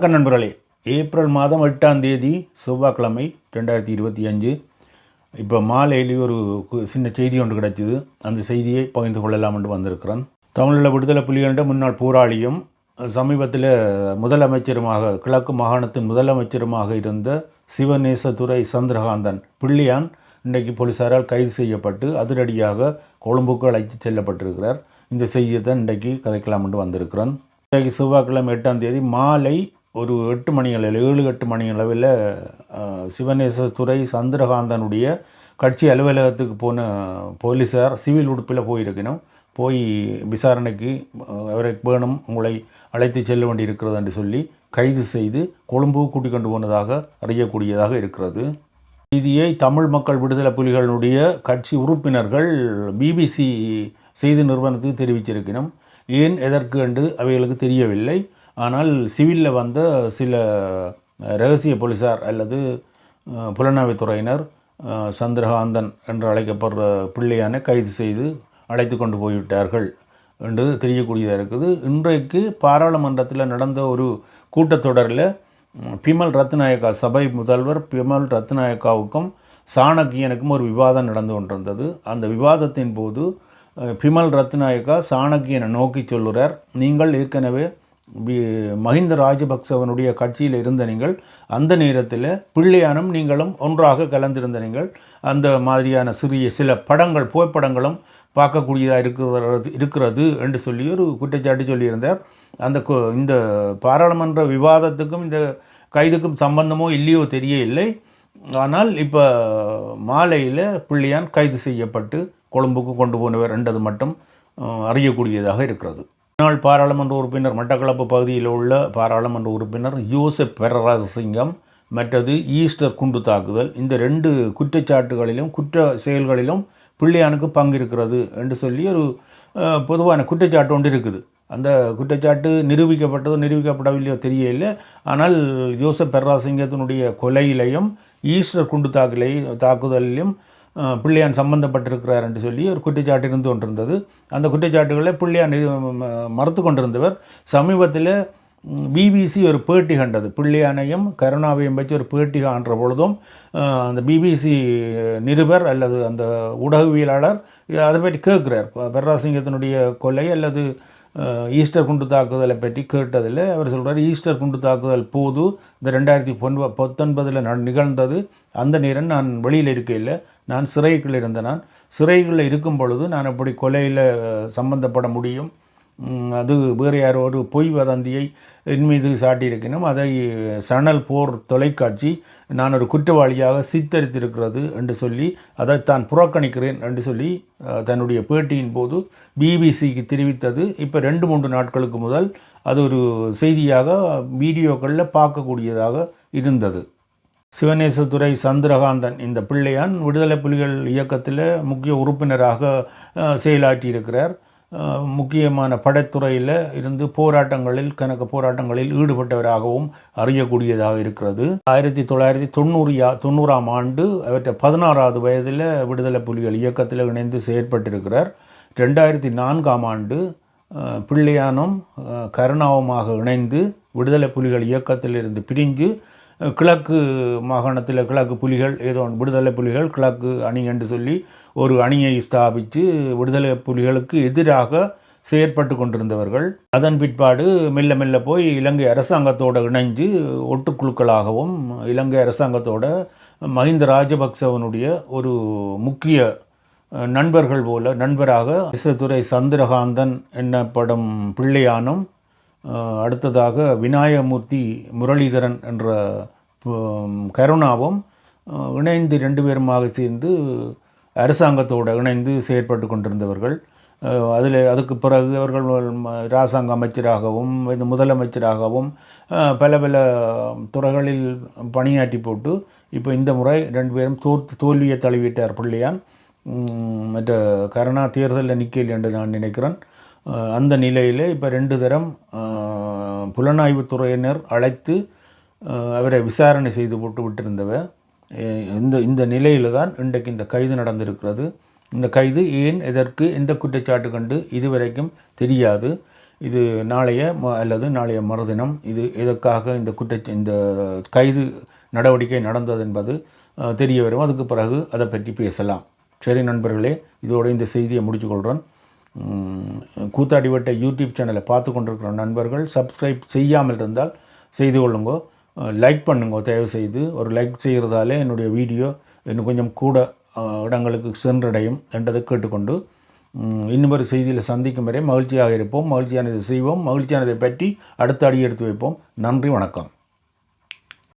வணக்கம் நண்பர்களே. ஏப்ரல் மாதம் எட்டாம் தேதி செவ்வாய்க்கிழமை ரெண்டாயிரத்தி இருபத்தி அஞ்சு. இப்போ மாலையிலேயே ஒரு கு- சின்ன செய்தி ஒன்று கிடைச்சிது. அந்த செய்தியை பகிர்ந்து கொள்ளலாம் என்று வந்திருக்கிறேன். தமிழில் விடுதலை புலிகளிட முன்னாள் போராளியும் சமீபத்தில் முதலமைச்சருமாக கிழக்கு மாகாணத்தின் முதலமைச்சருமாக இருந்த சிவநேசதுரை சந்திரகாந்தன் பிள்ளையான் இன்றைக்கு போலீசாரால் கைது செய்யப்பட்டு அதிரடியாக கொழும்புக்கு அழைத்து செல்லப்பட்டிருக்கிறார். இந்த செய்தியை தான் இன்றைக்கு கதைக்கலாம் என்று வந்திருக்கிறேன். இன்றைக்கு செவ்வாய்க்கிழமை எட்டாம் தேதி மாலை ஒரு எட்டு மணி அளவில் ஏழு எட்டு மணி அளவில் சிவநேசத்துறை சந்திரகாந்தனுடைய கட்சி அலுவலகத்துக்கு போன போலீஸார் சிவில் உடுப்பில் போயிருக்கணும். போய் விசாரணைக்கு அவரை வேணும் உங்களை அழைத்து செல்ல வேண்டியிருக்கிறது என்று சொல்லி கைது செய்து கொழும்பு கூட்டிக் கொண்டு போனதாக அறியக்கூடியதாக இருக்கிறது. செய்தியை தமிழ் மக்கள் விடுதலை புலிகளுடைய கட்சி உறுப்பினர்கள் பிபிசி செய்தி நிறுவனத்துக்கு தெரிவிச்சிருக்கணும். ஏன் எதற்கு என்று அவைகளுக்கு தெரியவில்லை. ஆனால் சிவிலில் வந்த சில ரகசிய போலீசார் அல்லது புலனாய்வுத்துறையினர் சந்திரகாந்தன் என்று அழைக்கப்படுற பிள்ளையான கைது செய்து அழைத்து கொண்டு போய்விட்டார்கள் என்று தெரியக்கூடியதாக இருக்குது. இன்றைக்கு பாராளுமன்றத்தில் நடந்த ஒரு கூட்டத்தொடரில் பிமல் ரத்நாயக்கா சபை முதல்வர் பிமல் ரத்நாயக்காவுக்கும் சாணக்கியனுக்கும் ஒரு விவாதம் நடந்து கொண்டிருந்தது. அந்த விவாதத்தின் போது பிமல் ரத்நாயக்கா சாணக்கியனை நோக்கி சொல்லுறார். நீங்கள் ஏற்கனவே மஹிந்த ராஜபக்சவனுடைய கட்சியில் இருந்த நீங்கள் அந்த நேரத்தில் பிள்ளையானும் நீங்களும் ஒன்றாக கலந்திருந்த நீங்கள் அந்த மாதிரியான சிறிய சில படங்கள் புகைப்படங்களும் பார்க்கக்கூடியதாக இருக்கிறது இருக்கிறது என்று சொல்லி ஒரு குற்றச்சாட்டு சொல்லியிருந்தார். அந்த இந்த பாராளுமன்ற விவாதத்துக்கும் இந்த கைதுக்கும் சம்பந்தமோ இல்லையோ தெரிய இல்லை ஆனால் இப்போ மாலையில் பிள்ளையான் கைது செய்யப்பட்டு கொழும்புக்கு கொண்டு போனவர் என்றது மட்டும் அறியக்கூடியதாக இருக்கிறது. முன்னாள் பாராளுமன்ற உறுப்பினர் மட்டக்களப்பு பகுதியில் உள்ள பாராளுமன்ற உறுப்பினர் யூசப் பெரராசிங்கம் மற்றது ஈஸ்டர் குண்டு தாக்குதல். இந்த ரெண்டு குற்றச்சாட்டுகளிலும் குற்ற செயல்களிலும் பிள்ளையானுக்கு பங்கு இருக்கிறது என்று சொல்லி ஒரு பொதுவான குற்றச்சாட்டு ஒன்று இருக்குது. அந்த குற்றச்சாட்டு நிரூபிக்கப்பட்டதோ நிரூபிக்கப்படவில்லையோ தெரியவில்லை. ஆனால் ஜோசப் பெர்ராசிங்கத்தினுடைய கொலையிலையும் ஈஸ்டர் குண்டு தாக்குலை தாக்குதலிலும் பிள்ளையான் சம்பந்தப்பட்டிருக்கிறார் என்று சொல்லி ஒரு குற்றச்சாட்டு இருந்து கொண்டிருந்தது. அந்த குற்றச்சாட்டுகளை பிள்ளையான் மறுத்து கொண்டிருந்தவர். சமீபத்தில் பிபிசி ஒரு பேட்டி கண்டது. பிள்ளையானையும் கருணாவையும் வச்சு ஒரு பேட்டி காண்ற பொழுதும் அந்த பிபிசி நிருபர் அல்லது அந்த ஊடகவியலாளர் அதை பற்றி கேட்குறார். பெர்ராசிங்கத்தினுடைய கொலை அல்லது ஈஸ்டர் குண்டு தாக்குதலை பற்றி கேட்டதில் அவர் சொல்கிறார் ஈஸ்டர் குண்டு தாக்குதல் போது இந்த ரெண்டாயிரத்தி பொன்ப பத்தொன்பதில் நிகழ்ந்தது. அந்த நேரம் நான் வெளியில் இருக்கையில் நான் சிறைக்குள் இருந்த நான் சிறைகளில் இருக்கும் பொழுது நான் அப்படி கொலையில் சம்மந்தப்பட முடியும்? அது வேறு யாரோ ஒரு பொய் வதந்தியை என் மீது சாட்டியிருக்கணும். அதை சணல் போர் தொலைக்காட்சி நான் ஒரு குற்றவாளியாக சித்தரித்திருக்கிறது என்று சொல்லி அதை தான் புறக்கணிக்கிறேன் என்று சொல்லி தன்னுடைய பேட்டியின் போது பிபிசிக்கு தெரிவித்தது. இப்போ ரெண்டு மூன்று நாட்களுக்கு முதல் அது ஒரு செய்தியாக வீடியோக்களில் பார்க்கக்கூடியதாக இருந்தது. சிவனேசதுரை சந்திரகாந்தன் இந்த பிள்ளையான் விடுதலை புலிகள் இயக்கத்தில் முக்கிய உறுப்பினராக செயலாற்றியிருக்கிறார். முக்கியமான படைத்துறையில் இருந்து போராட்டங்களில் கணக்கு போராட்டங்களில் ஈடுபட்டவராகவும் அறியக்கூடியதாக இருக்கிறது. ஆயிரத்தி தொள்ளாயிரத்தி தொண்ணூறு தொண்ணூறாம் ஆண்டு அவற்றை பதினாறாவது வயதில் விடுதலை புலிகள் இயக்கத்தில் இணைந்து செயற்பட்டிருக்கிறார். ரெண்டாயிரத்தி நான்காம் ஆண்டு பிள்ளையானும் கருணாவுமாக இணைந்து விடுதலை புலிகள் இயக்கத்திலிருந்து பிரிஞ்சு கிழக்கு மாகாணத்தில் கிழக்கு புலிகள் ஏதோ விடுதலை புலிகள் கிழக்கு அணி என்று சொல்லி ஒரு அணியை ஸ்தாபித்து விடுதலை புலிகளுக்கு எதிராக செயற்பட்டு கொண்டிருந்தவர்கள். அதன் பிற்பாடு மெல்ல மெல்ல போய் இலங்கை அரசாங்கத்தோடு இணைஞ்சு ஒட்டுக்குழுக்களாகவும் இலங்கை அரசாங்கத்தோட மஹிந்த ராஜபக்சவனுடைய ஒரு முக்கிய நண்பர்கள் போல நண்பராக இசத்துறை சந்திரகாந்தன் என்னப்படும் பிள்ளையானும் அடுத்ததாக விநாயகமூர்த்தி முரளிதரன் என்ற கருணாவும் இணைந்து ரெண்டு பேருமாக சேர்ந்து அரசாங்கத்தோடு இணைந்து செயற்பட்டு கொண்டிருந்தவர்கள். அதில் அதுக்கு பிறகு அவர்கள் இராசாங்க அமைச்சராகவும் இந்த முதலமைச்சராகவும் பல பல துறைகளில் பணியாற்றி போட்டு இப்போ இந்த முறை ரெண்டு பேரும் தோற்று தோல்வியை தழுவிட்டார் பிள்ளையான். மற்ற கருணா தேர்தலில் நிற்கல என்று நான் நினைக்கிறேன். அந்த நிலையில் இப்போ ரெண்டு தரம் அஹ், புலனாய்வுத் துறையினர் அழைத்து அவரை விசாரணை செய்து போட்டு விட்டிருந்தவர் இந்த இந்த நிலையில் தான் இன்றைக்கு இந்த கைது நடந்திருக்கிறது. இந்த கைது ஏன் எதற்கு எந்த குற்றச்சாட்டு கண்டு இதுவரைக்கும் தெரியாது. இது நாளைய ம- அல்லது நாளைய மறுதினம். இது எதற்காக இந்த குற்ற இந்த கைது நடவடிக்கை நடந்தது என்பது தெரிய வரும். அதுக்கு பிறகு அதை பற்றி பேசலாம். சரி நண்பர்களே இதோட இந்த செய்தியை முடிச்சுக்கொள்கிறேன் கூத்தாடிவட்ட யூடியூப் சேனலை பார்த்து கொண்டிருக்கிற நண்பர்கள் சப்ஸ்கிரைப் செய்யாமல் இருந்தால் செய்து கொள்ளுங்கோ. லைக் பண்ணுங்க தயவு செய்து ஒரு லைக் செய்கிறதாலே என்னுடைய வீடியோ இன்னும் கொஞ்சம் கூட இடங்களுக்கு சென்றடையும் என்றதை கேட்டுக்கொண்டு இன்னும் ஒரு செய்தியில் சந்திக்கும் வரை மகிழ்ச்சியாக இருப்போம் மகிழ்ச்சியானதை செய்வோம் மகிழ்ச்சியானதை பற்றி அடுத்த அடி எடுத்து வைப்போம். நன்றி வணக்கம்.